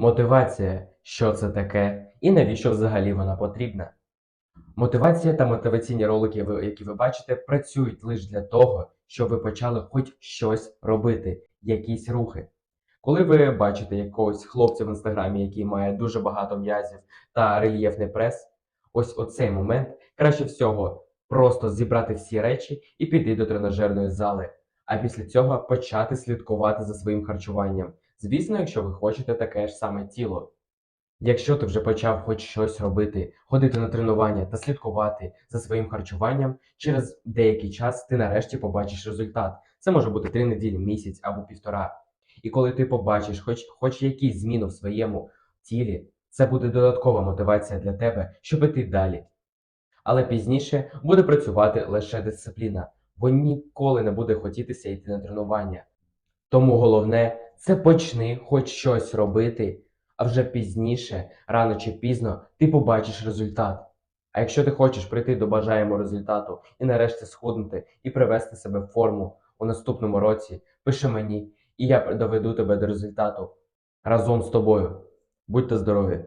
Мотивація що це таке і навіщо взагалі вона потрібна? Мотивація та мотиваційні ролики, які ви бачите, працюють лише для того, щоб ви почали хоч щось робити, якісь рухи. Коли ви бачите якогось хлопця в інстаграмі, який має дуже багато м'язів та рельєфний прес, ось оцей момент краще всього просто зібрати всі речі і піти до тренажерної зали. А після цього почати слідкувати за своїм харчуванням. Звісно, якщо ви хочете таке ж саме тіло. Якщо ти вже почав хоч щось робити, ходити на тренування та слідкувати за своїм харчуванням, через деякий час ти нарешті побачиш результат. Це може бути три неділі, місяць або півтора. І коли ти побачиш хоч, хоч якісь зміни в своєму тілі, це буде додаткова мотивація для тебе, щоб іти далі. Але пізніше буде працювати лише дисципліна, бо ніколи не буде хотітися йти на тренування. Тому головне це почни хоч щось робити, а вже пізніше, рано чи пізно, ти побачиш результат. А якщо ти хочеш прийти до бажаємого результату і нарешті схуднути і привести себе в форму у наступному році, пиши мені, і я доведу тебе до результату разом з тобою. Будьте здорові!